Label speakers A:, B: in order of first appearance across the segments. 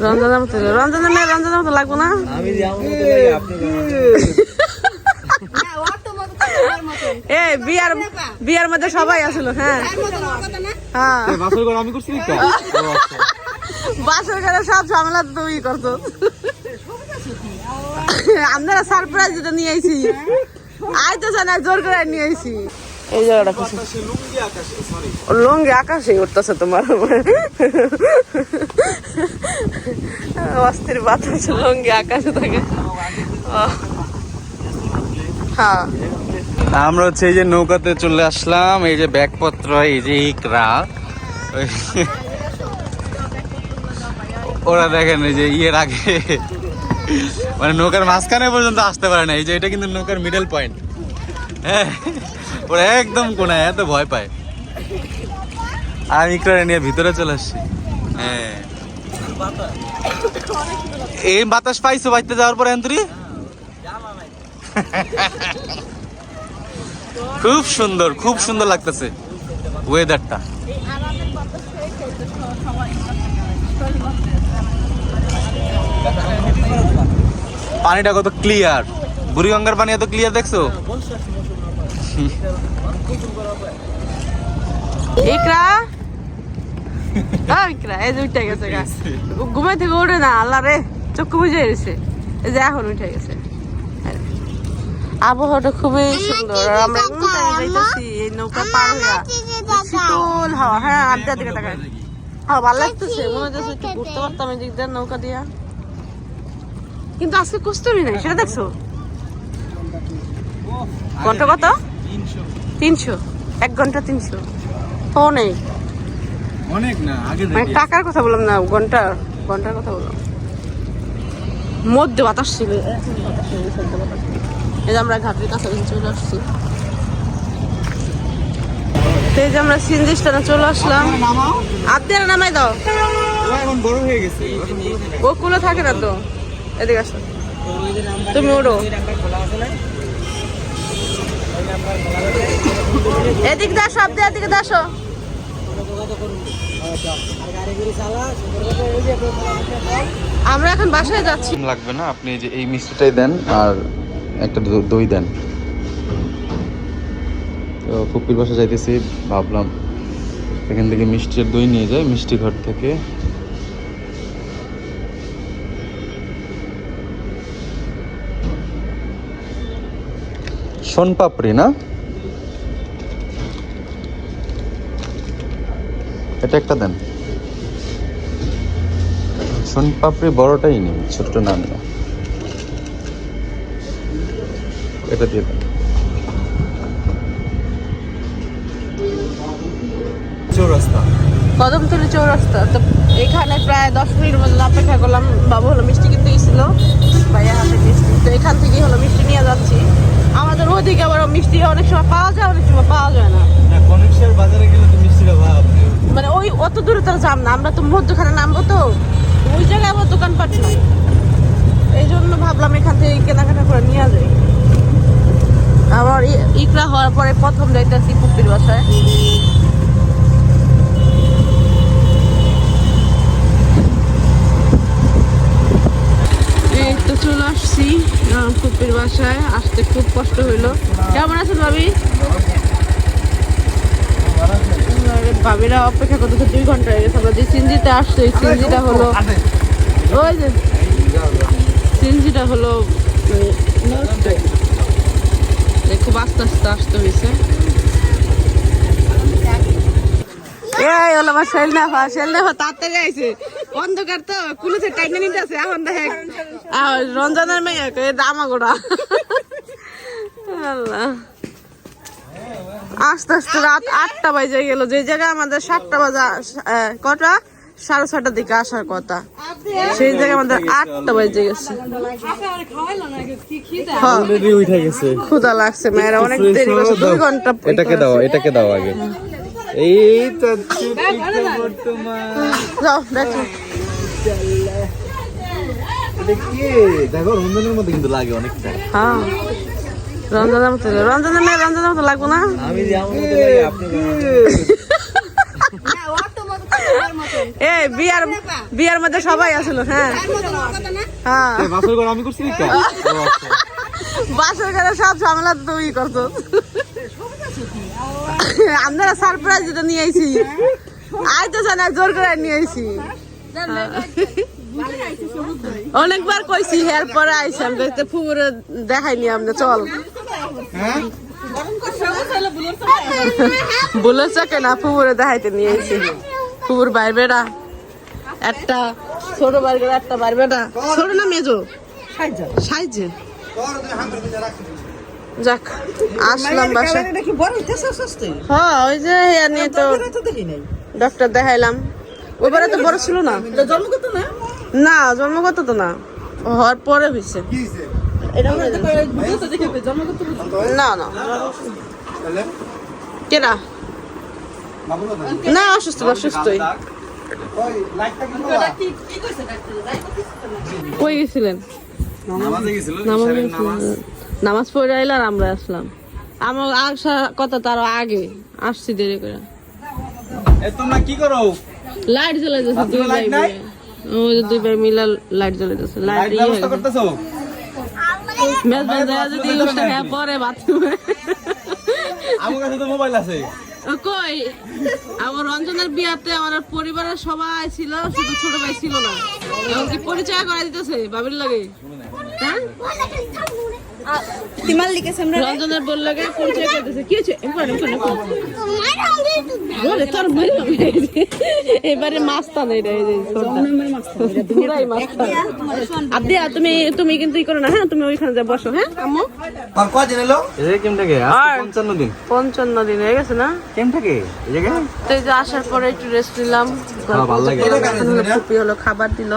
A: রঞ্জনের মতো রঞ্জনের মেয়ে রঞ্জনের মতো লাগবো না?
B: আমি
A: এ বিয়ার বিয়ার মধ্যে সবাই আসলো হ্যাঁ। হ্যাঁ।
B: বাসর আমি করছি
A: বাসর ঘরে সব ঝামেলা তো তুমি করছ। আপনারা সারপ্রাইজ যেটা নিয়ে আইছি। আইতেছে না জোর করে নিয়ে আইছি। এই জায়গাটা
B: আকাশে
A: উঠতেছে তোমার অস্থির বাতাস, লঙ্গি আকাশে থাকে। হ্যাঁ।
B: আমরা হচ্ছে এই যে নৌকাতে চলে আসলাম, এই যে ব্যাগপত্র, এই যে ইকরা। ওরা দেখেন এই যে ইয়ের আগে মানে নৌকার মাঝখানে পর্যন্ত আসতে পারে না। এই যে এটা কিন্তু নৌকার মিডল পয়েন্ট হ্যাঁ। ওরা একদম কোনায়, এত ভয় পায়। আমি ইকরা নিয়ে ভিতরে চলে আসছি। হ্যাঁ। এই বাতাস পাইছো বাইতে যাওয়ার পরে এন্তরি খুব সুন্দর খুব সুন্দর লাগতেছে ওয়েদারটা পানিটা কত ক্লিয়ার বুড়িগঙ্গার পানি এত ক্লিয়ার দেখছ?
A: ইকরা? হ্যাঁ ইকরা এই যে উঠে গেছে গা। ঘুমাই থেকে ওঠে না আল্লাহ রে চক্ষু বুঝে গেছে। এই যে এখন উঠে গেছে। আবহাওয়াটা খুবই সুন্দর আর আমরা যাইতেছি এই নৌকা পার হইয়া। শীতল হাওয়া হ্যাঁ আড্ডা দিকে তাকায়। হ্যাঁ ভালো লাগতেছে মনে হচ্ছে একটু ঘুরতে পারতাম এই নৌকা দিয়া। কিন্তু আজকে কষ্টই নাই সেটা দেখছ? ঘণ্টা কত? তিনশো। এক ঘণ্টা তিনশো? নেই
B: অনেক। না আগে
A: মানে টাকার কথা বললাম না ঘণ্টার ঘণ্টার কথা বললাম। মধ্যে বাতাস ছিল। এই যে আমরা ঘাটের কাছাকাছি চলে আসছি। তো এই যে আমরা সিনজি স্টেশনে চলে আসলাম। আপনারা নামাই দাও।
B: এখন বড় হয়ে গেছে।
A: ও কুলো থাকে না তো। এদিকে আসো। তুমি ওড়ো। এদিক দিয়ে আসো আপনি এদিকে দিয়ে আসো। আমরা এখন বাসায় যাচ্ছি।
B: লাগবে না? আপনি যে এই মিষ্টিটাই দেন আর একটা দই দেন। তো ফুপির বাসা যাইতেছি, ভাবলাম এখান থেকে মিষ্টির দই নিয়ে যাই মিষ্টি ঘর থেকে। সোনপাপড়ি না? এটা একটা দেন। সোনপাপড়ি বড়টাই নেই ছোটটা না এটা দিয়ে দেন। চৌরাস্তা।
A: কদমতলি চৌরাস্তা। তো এখানে প্রায় দশ মিনিট মতো অপেক্ষা করলাম। বাবু হলো মিষ্টি কিনতে গেছিল। ভাইয়া হাতে মিষ্টি তো এখান থেকেই হলো মিষ্টি নিয়ে যাচ্ছি আমাদের ওদিকে আবার মিষ্টি অনেক সময় পাওয়া যায় অনেক সময় পাওয়া যায় না।
B: বাজারে গেলে তো মিষ্টির অভাব
A: মানে ওই অত দূরে তো যাম না আমরা তো মধ্যখানে নামবো তো। ওই জায়গায় আবার দোকানপাট নাই। এই জন্য ভাবলাম এখান থেকে কেনাকাটা করে নিয়ে যাই। আবার ইকরা হওয়ার পরে প্রথম যাইতেছি পুপির বাসায়। এই তো চলে আসছি পুপির বাসায়। আসতে খুব কষ্ট হইল। কেমন আছেন ভাবি? ভাবিরা অপেক্ষা করতেছে দুই ঘণ্টা হয়ে গেছে। আমরা যে সিনজিতে আসছে এই সিনজিটা হলো ওই যে সিনজিটা হলো মানে, খুব আস্তে আস্তে আসতে হয়েছে এই হলো আমার সেল নেফা সেল নেফা তাড়াতাড়ি আইছে। অন্ধকার তো কুলুতে টাইনে নিতে আছে এখন দেখে রঞ্জনের মেয়ে দামা গোড়া। আল্লাহ। আস্তে আস্তে রাত আটটা বাজে গেল যে জায়গায় আমাদের সাতটা বাজা কটা? সাড়ে ছটার দিকে আসার কথা। সেই জায়গায় আমাদের আটটা বাজে গেছে। হ্যাঁ,
B: অলরেডি উঠে গেছে
A: ক্ষুধা লাগছে মেয়েরা অনেক দেরি করছে দুই ঘণ্টা
B: এটাকে দাও এটাকে দাও আগে। এই তো বর্তমান
A: যাও দেখো।
B: দেখি মধ্যে কিন্তু লাগে অনেকটা।
A: হ্যাঁ। মতো মেয়ে মতো লাগবো না?
B: আমি
A: এ বিয়ার বিয়ার মধ্যে সবাই আসলো হ্যাঁ। হ্যাঁ।
B: বাসর ঘর আমি করছি
A: বাসের ঘরে সব ঝামেলা তো তুই করছ। আপনারা সারপ্রাইজ যেটা নিয়ে আইছি। আই তো জানা জোর করে নিয়ে আইছি। অনেকবার কইছি এর পরে দেখতে ফুপুরে দেখাইনি আপনি চল। বলেছে কেনা ফুপুরে দেখাইতে নিয়ে আইছি। ফুপুর বাইর বেড়া। একটা ছোট বেড়া একটা বাইর বেড়া। ছোট না মেজো? সাইজে। যাক আসলাম বাসা হ্যাঁ ওই যে নিয়ে তো
C: নাই।
A: ডক্টর দেখাইলাম। ওবারে তো বড় ছিল না।
C: জন্মগত না?
A: না জন্মগত তো না। হওয়ার পরে হয়েছে। না না। কেনা না অসুস্থ অসুস্থই।
C: কি কি কইছে ডাক্তার? যাই
A: কই গেছিলেন?
B: নামাজ
A: নামাজ পড়ে আইলে আর আমরা আসলাম। আমার আসা কথা তার আগে। আসছি দেরি করে।
B: এ তোমরা কি করো?
A: লাইট জ্বলে যাচ্ছে দুই ভাই
B: লাইট নাই?
A: মিলে যে দুই ভাই মিলে লাইট জ্বলে যাচ্ছে লাইট ইয়ে
B: ব্যবস্থা করতেছো
A: মেজবান দেয়া যদি ইউজটা হ্যাঁ পরে বাথরুমে
B: আমার কাছে তো মোবাইল আছে
A: কই আমার রঞ্জনের বিয়াতে আমার পরিবারের সবাই ছিল শুধু ছোট ভাই ছিল না এমনকি পরিচয় করা দিতেছে বাবির লাগে হ্যাঁ
C: তিমাল লিখেছে আমরা।
A: রঞ্জনের বল লাগে পরিচয় করতেছে। কি হয়েছে? এমন এমন এমন তোর এবারে মাছটা নেই রে। পুরাই আদি তুমি তুমি কিন্তু ই করো না হ্যাঁ? তুমি ওইখানে যা বসো হ্যাঁ? আম্মু?
D: আর কদিন এলো?
B: এই কেম থাকে?
A: আর-
B: পঞ্চান্ন দিন।
A: পঞ্চান্ন দিন হয়ে গেছে না?
B: কেম থাকে? এই জায়গায়?
A: তো এই যে আসার পরে একটু রেস্ট নিলাম।
B: হ্যাঁ, ভালো লাগে।
A: হলো খাবার দিল।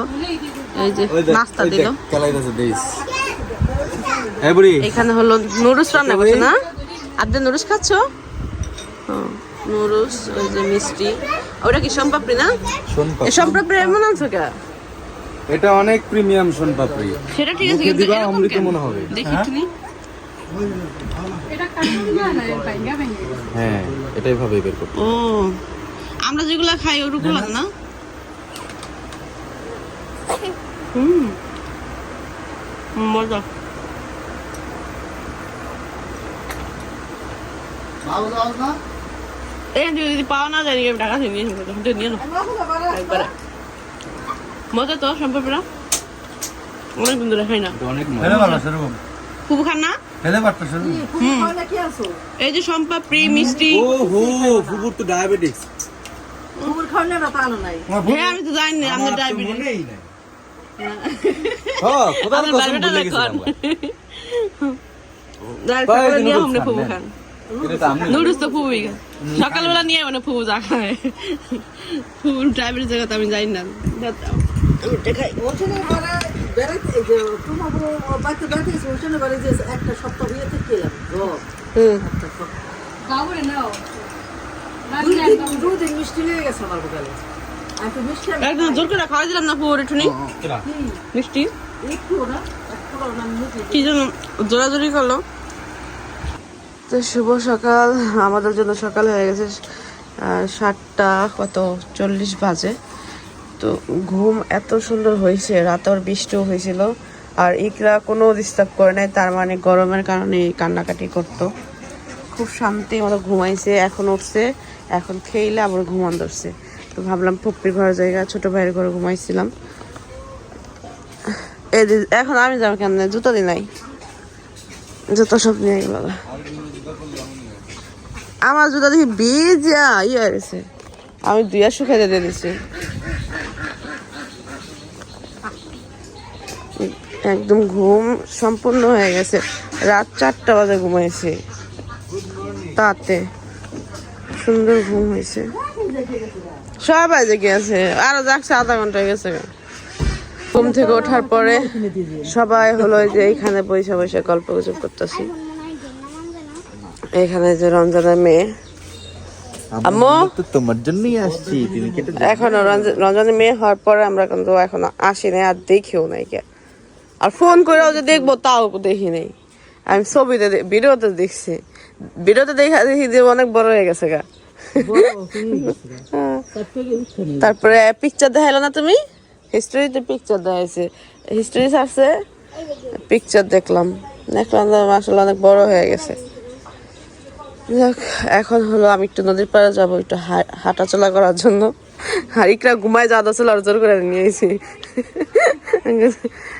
A: এই যে নাস্তা দিল
B: কেলাইতেছে দেইস এই বুড়ি
A: এখানে হলো নুডলস রান্না করছে না? আপনি নুডলস খাচ্ছ? নুডলস ওই যে মিষ্টি। ওটা কি সোমপাপড়ি না?
B: সোনপাপড়ি।
A: এমন আনছো কে
B: এটা অনেক প্রিমিয়াম সোনপাপড়ি।
A: সেটা ঠিক আছে কিন্তু
B: অমৃত মনে হবে।
A: দেখি তুমি।
B: হ্যাঁ এটাই ভাবে বের করতে।
A: ও আমরা যেগুলা খাই ওরকম না? হুম মজা। এই যদি পাওয়া না যায় টাকা নিয়ে আসব তখন। তো নিয়ে নাও মজা তো সম্পর্কটা। অনেক দিন ধরে খাই না। খুব খান না? এই যে সম্পাপড়ি মিষ্টি।
B: ও হো ফুপুর তো ডায়াবেটিক্স
C: কুকুর খাওয়ালে না তা নাই।
A: হ্যাঁ আমি তো জানি না আমি ডায়াবেটিস।
B: হ্যাঁ। খোদার কসম ভুলে গেছিলাম না? তো
A: নুডলস তো ফুবুই সকালবেলা নিয়ে মানে ফুবু যা খায় ফুবু ডায়াবেটিস জায়গাতে আমি জানি না। দেখাই
C: ওখানে ওরা বেড়াইতে এই যে তোমার বাচ্চা বেড়াতে গেছে ওখানে বাড়ি যে একটা সপ্তাহ থেকে এলাম
A: হুম।
C: দুই দিন দুই দিন মিষ্টি লেগে গেছে আমার বোকালে আমি তো মিষ্টি আমি
A: একদম জোর করে খাওয়াই দিলাম না ফুবুর মিষ্টি?
C: একটু না একটু
A: কি যেন জোরাজোরি করল। তো শুভ সকাল। আমাদের জন্য সকাল হয়ে গেছে সাতটা কত? চল্লিশ বাজে। তো ঘুম এত সুন্দর হয়েছে রাতের বৃষ্টিও হয়েছিল। আর ইকরা কোনো ডিস্টার্ব করে নাই, তার মানে গরমের কারণে কান্নাকাটি করতো। খুব শান্তি মতো ঘুমাইছে, এখন উঠছে, এখন খেইলে আবার ঘুমান ধরছে। তো ভাবলাম পপ্পির ঘরের জায়গা ছোট ভাইয়ের ঘরে ঘুমাইছিলাম। এখন আমি যাব কেমনে? জুতো দি নাই। জুতো সব নিয়ে গেল আমার জুতো দেখি ভিজা ইয়ে গেছে। আমি দুইয়া শুকাইতে দিয়ে দিছি। একদম ঘুম সম্পূর্ণ হয়ে গেছে। রাত চারটা বাজে ঘুমাইছে। তাতে সুন্দর ঘুম হয়েছে। সবাই জেগে আছে আরও যাচ্ছে আধা ঘণ্টা গেছে। ঘুম থেকে ওঠার পরে সবাই হলো যে এইখানে বসে বসে গল্প গুজব করতেছি। এখানে যে রঞ্জনের মেয়ে। আম্মু?
B: তো তোমার জন্যই আসছি তুমি কেটে
A: এখন রঞ্জনের মেয়ে হওয়ার পরে আমরা কিন্তু এখন আসি নাই আর দেখিও নাই কে। আর ফোন করেও যে দেখব তাও দেখি নাই। আমি ছবিতে ভিডিওতে দেখছি। ভিডিওতে দেখা দেখি যে অনেক বড় হয়ে গেছে গা। তারপরে পিকচার দেখাইলো না তুমি? হিস্টোরিতে পিকচার দেখাইছে। হিস্টোরি আছে পিকচার দেখলাম। দেখলাম আসলে অনেক বড় হয়ে গেছে। যাক এখন হলো আমি একটু নদীর পাড়ে যাব একটু হা- হাঁটাচলা করার জন্য। আর ইকরা ঘুমায় ছিল আর জোর করে নিয়েছি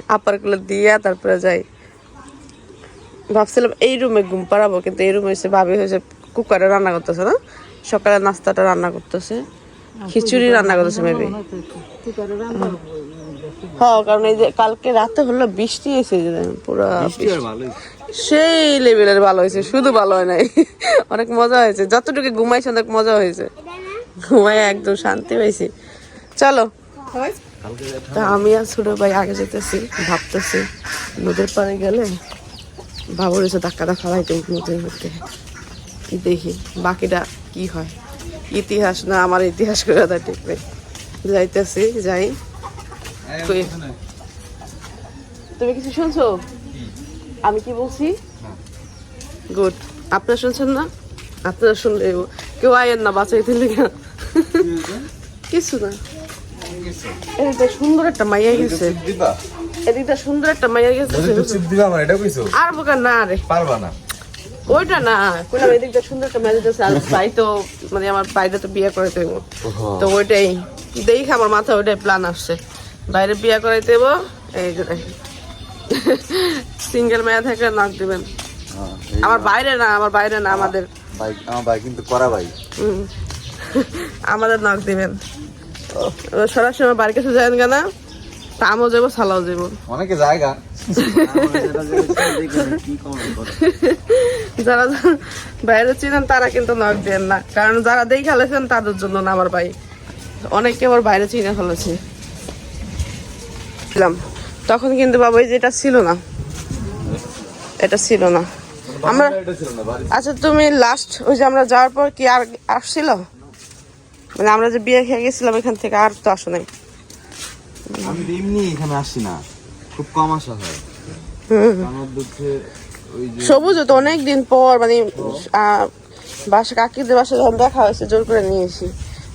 A: আপারগুলো দিয়া তারপরে যাই। ভাবছিলাম এই রুমে ঘুম পাড়াবো কিন্তু এই রুমে এসে ভাবি হয়েছে কুকারে রান্না করতেছে না? সকালে নাস্তাটা রান্না করতেছে। খিচুড়ি রান্না করতেছে মেবি হ্যাঁ কারণ এই যে কালকে রাতে হলো বৃষ্টি এসে যে পুরো সেই লেভেলের ভালো হয়েছে, শুধু ভালো হয় নাই। অনেক মজা হয়েছে, যতটুকু ঘুমাইছে অনেক মজা হয়েছে। ঘুমাই একদম শান্তি পাইছি। চলো। তা আমি আর ছোট ভাই আগে যেতেছি, ভাবতেছি, নদীর পাড়ে গেলে বাবুর এসে ধাক্কা ধাক্কা লাইতে নদীর মধ্যে। দেখি বাকিটা কি হয়। ইতিহাস না আমার ইতিহাস করে দেয় ঠিক নেই। যাইতেছি, যাই। তুমি কিছু শুনছো? আমি কি বলছি? গুড আপনারা শুনছেন না? আপনারা শুনলে কেউ আয়েন না বাঁচাই দিলে কিছু না। এদিকটা সুন্দর একটা মাইয়া গেছে। এদিকটা সুন্দর একটা মাইয়া গেছে।
B: কইছো?
A: আর বোকা না রে।
B: পারবা না।
A: ওইটা না। কইলাম এদিকটা সুন্দর একটা ম্যাজিক আছে আর ভাই তো মানে আমার বাইরে তো বিয়ে করে দেবো তো ওইটাই। দেখি আমার মাথায় ওইটাই প্ল্যান আসছে। বাইরে বিয়ে করে দেবো এই যে সিঙ্গেল মেয়ে থেকে নাক দিবেন। আমার বাইরে না আমার বাইরে না আমাদের।
B: বাইক আমার বাইক কিন্তু করা বাইক।
A: আমাদের নাক দিবেন। সরাসরি আমার বাড়ির কাছে যাবেন কেনা? তামও যাব সালাও যাব।
B: অনেকে জায়গা।
A: যারা বাইরে চিনেন তারা কিন্তু নক দেন না। কারণ যারা দেখে ফেলেছেন তাদের জন্য না আমার ভাই। অনেকে আমার বাইরে চিনে ফেলেছে। তখন কিন্তু বাবা এই যে এটা ছিল না। এটা ছিল না। আমরা আচ্ছা তুমি লাস্ট ওই যে আমরা যাওয়ার পর কি আর আসছিল? মানে আমরা যে বিয়ে খেয়ে গেছিলাম এখান থেকে আর তো আসো নাই।
E: আমি এমনি এখানে আসি না। খুব কম আসা হয়।
A: সবুজ তো অনেক দিন পর মানে বাসা কাকিদের বাসা যখন দেখা হয়েছে জোর করে নিয়েছি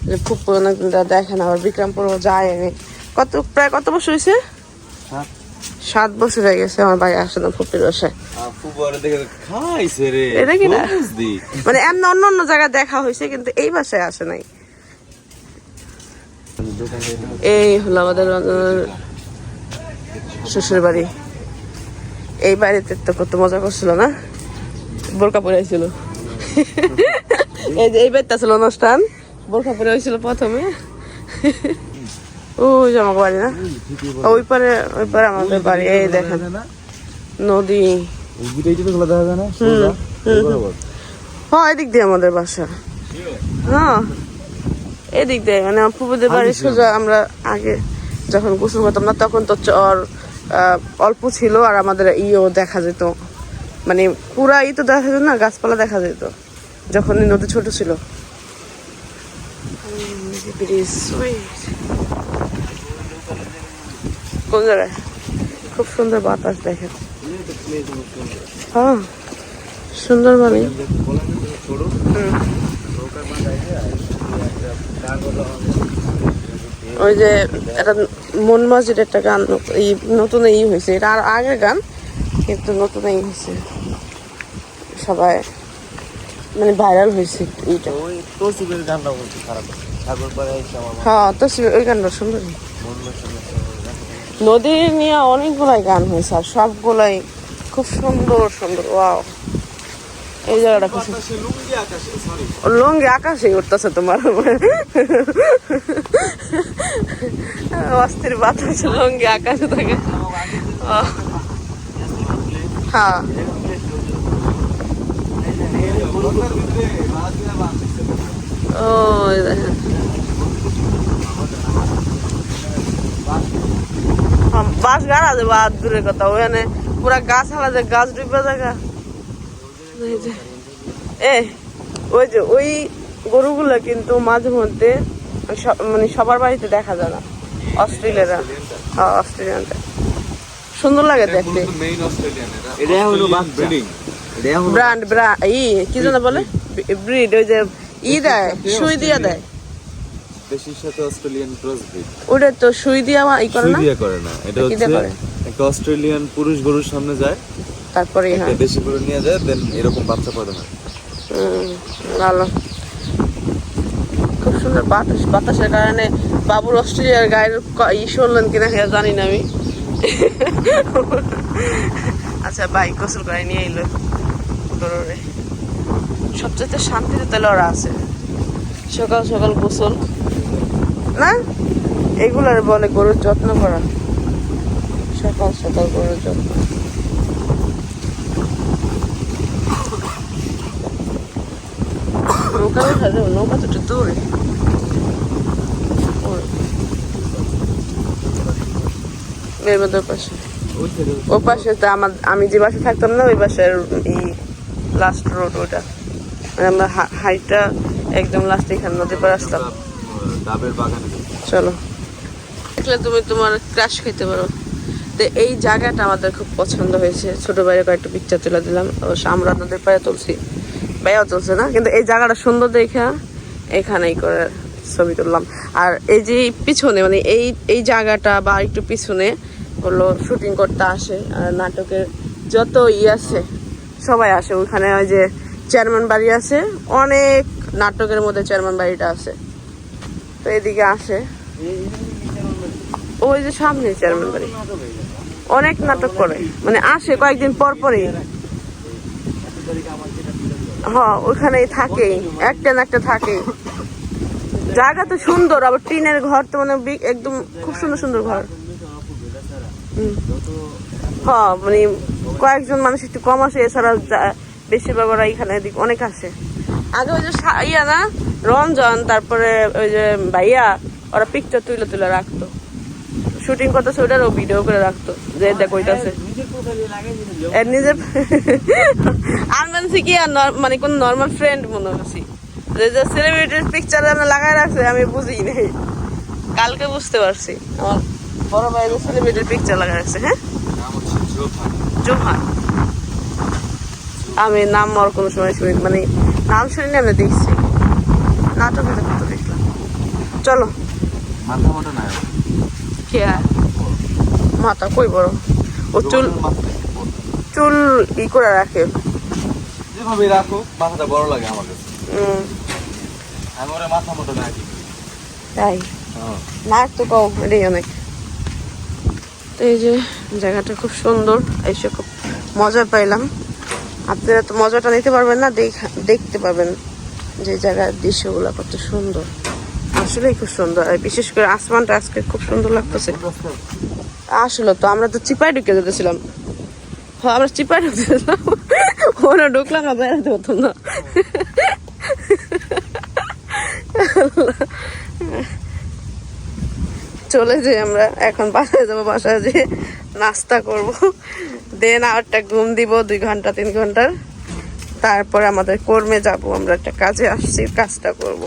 A: যে খুব পুরোনো দিন দেখে না আবার বিক্রমপুরও যায় কত প্রায় কত বছর হয়েছে?
E: সাত।
A: বছর হয়ে গেছে আমার ভাই আসে না ফুপির বাসায়। এটা কি না? মানে এমন অন্য অন্য জায়গায় দেখা হয়েছে কিন্তু এই বাসায় আসে নাই। এই হলো আমাদের শ্বশুর বাড়ি এই বাড়িতে তো কত মজা করছিল না? বোরকা পরে হয়েছিল এই যে এই বাড়িতে ছিল অনুষ্ঠান বোরকা পরে হয়েছিল প্রথমে। ওই যে আমার বাড়ি না? ওই পারে ওই পারে আমাদের বাড়ি এই দেখেন। নদী।
E: এই দুটো এইটা তো খোলা দেখা যায় না? সোজা? এই বরাবর।
A: হ্যাঁ এদিক দিয়ে আমাদের বাসা। হ্যাঁ এদিক দিয়ে। মানে ফুপুদের বাড়ি সোজা আমরা আগে যখন গোসল করতাম না তখন তো চর অল্প ছিল আর আমাদের ইও দেখা যেত। মানে পুরা ই তো দেখা যেত না গাছপালা দেখা যেত যখন নদী ছোট ছিল। ব্রিজ, ওই। কোন জায়গায়? খুব সুন্দর বাতাস দেখেন। হ্যাঁ সুন্দর মানে। ওই যে একটা মন মসজিদ একটা গান এই নতুন এই হয়েছে। এটা আর আগের গান কিন্তু নতুন এই হয়েছে। সবাই মানে ভাইরাল হয়েছে এইটা
E: ওই তৌসিফের গানটা খারাপ।
A: হ্যাঁ তো ওই গানটা সুন্দর। নদী নিয়ে অনেকগুলাই গান হয়েছে আর সবগুলাই খুব সুন্দর সুন্দর, ওয়াও। এই জায়গাটা খুব। লুঙ্গি আকাশে উঠতেছে তোমার। অস্থির বাতাস, লুঙ্গি আকাশে থাকে। হ্যাঁ ও এই দেখেন হ্যাঁ, বাস গাড়া দেবো আর দূরের কথা ওখানে পুরা গাছ হালা যে গাছ ডুবে জায়গা। এ ওই যে ওই গরুগুলো কিন্তু মাঝে মধ্যে সব- মানে সবার বাড়িতে দেখা যায় না। অস্ট্রেলিয়ারা হ্যাঁ অস্ট্রেলিয়ানটা সুন্দর লাগে দেখতে।
B: মেইন এটা
E: এটা হলো
B: ব্রিডিং
A: ব্র্যান্ড ব্রা ই কি যেন বলে? ব্রিড ওই যে ই দেয় সুই দিয়া দেয়।
E: দেশির সাথে অস্ট্রেলিয়ান ক্রস ব্রিড
A: ওটা তো সুই দিয়া মা- ই করে
E: সুই
A: না?
E: দিয়ে করে না। এটা হচ্ছে একটা অস্ট্রেলিয়ান পুরুষ গরুর সামনে যায়
A: তারপরে
E: একটা
A: হ্যাঁ।
E: দেশি গরু নিয়ে যায় দেন এরকম বাচ্চা পড়ে না।
A: ভালো। খুব সুন্দর বাতাস বাতাসের কারণে বাবুর অস্ট্রেলিয়ার গায়ের ই শুনলেন কিনা হ্যাঁ জানি না আমি। আচ্ছা ভাই গোসল করে নিয়ে এলো গরুরে। সবচেয়ে শান্তিতে তাহলে ওরা আছে। সকাল সকাল গোসল। না? এগুলার বলে গরুর যত্ন করা। সকাল সকাল গরুর যত্ন। নৌকা নৌকা তো। পাশে। ও পাশে তো আমার, আমি যে বাসে থাকতাম না, ওই বাসার লাস্ট রোড ওটা। মানে আমরা হাইটটা একদম লাস্ট এখানে নদী পার আসতাম।
E: ডাবের বাগানে।
A: চলো। দেখলে তুমি তোমার ক্রাশ খেতে পারো। তো এই জায়গাটা আমাদের খুব পছন্দ হয়েছে। ছোট বাইরে কয়েকটা পিকচার তুলে দিলাম। অবশ্য আমরা নদীর পায়ে তুলছি। ভাইয়াও তুলছে না? কিন্তু এই জায়গাটা সুন্দর দেখে এখানেই করে ছবি তুললাম। আর এই যে পিছনে মানে এই এই জায়গাটা বা একটু পিছনে হলো শুটিং করতে আসে। আর নাটকের যত ই আছে সবাই আসে। ওখানে ওই যে চেয়ারম্যান বাড়ি আছে। অনেক নাটকের মধ্যে চেয়ারম্যান বাড়িটা আছে। তো এদিকে আসে। ওই যে সামনে চেয়ারম্যান বাড়ি। অনেক নাটক করে। মানে আসে কয়েকদিন পর পরই। হ্যাঁ ওইখানেই থাকেই একটা না একটা থাকেই জায়গা তো সুন্দর, আবার টিনের ঘর তো মানে একদম খুব সুন্দর সুন্দর ঘর। হ্যাঁ মানে কয়েকজন মানুষ একটু কম আসে, এছাড়া বেশিরভাগ ওরা এখানে অনেক আসে। আগে ওই যে ইয়া না? রঞ্জন তারপরে ওই যে ভাইয়া ওরা পিকচার তুলে তুলে রাখতো। শুটিং করতেছে ওটারও ভিডিও করে রাখতো যে দেখ ওইটাছে এর নিজের আমি মানছি কি আর মানে কোন নর্মাল ফ্রেন্ড মনে হচ্ছি। যে যে সেলিব্রিটির পিকচার আমরা লাগাই রাখছে আমি বুঝি নেই। কালকে বুঝতে পারছি। আমার বড় ভাই যে সেলিব্রিটির পিকচার লাগাই রাখছে হ্যাঁ? জোহান। আমি নাম আর কোনো সময় শুনি মানে নাম শুনি আমি দেখছি। নাটকে তো দেখলাম। চলো।
E: মাথা মোটা না
A: কে? মাথা কই বড়? ও চুল চুল ই করে রাখে।
E: যেভাবে রাখো মাথাটা বড় লাগে আমার কাছে। আমি ওরা মাথা মোটা না
A: তাই?
E: হ্যাঁ।
A: নাক তো কও এটাই অনেক। তো এই যে জায়গাটা খুব সুন্দর এসে খুব মজা পাইলাম। আপনারা তো মজাটা নিতে পারবেন না দেখা দেখতে পাবেন যে জায়গার দৃশ্যগুলো কত সুন্দর। আসলেই খুব সুন্দর। আর বিশেষ করে আসমানটা আজকে খুব সুন্দর লাগতেছে। আসলে তো আমরা তো চিপায় ঢুকে যেতেছিলাম। আমরা চিপায় ঢুকতেছিলাম ওরা ঢুকলাম না বেড়াতে হতো না। চলে যাই আমরা। এখন বাসায় যাব, বাসায় যেয়ে নাস্তা করব। দেন আরেকটা ঘুম দিব, দুই ঘণ্টা, তিন ঘণ্টার। তারপর আমাদের কর্মে যাব আমরা একটা কাজে আসছি কাজটা করব।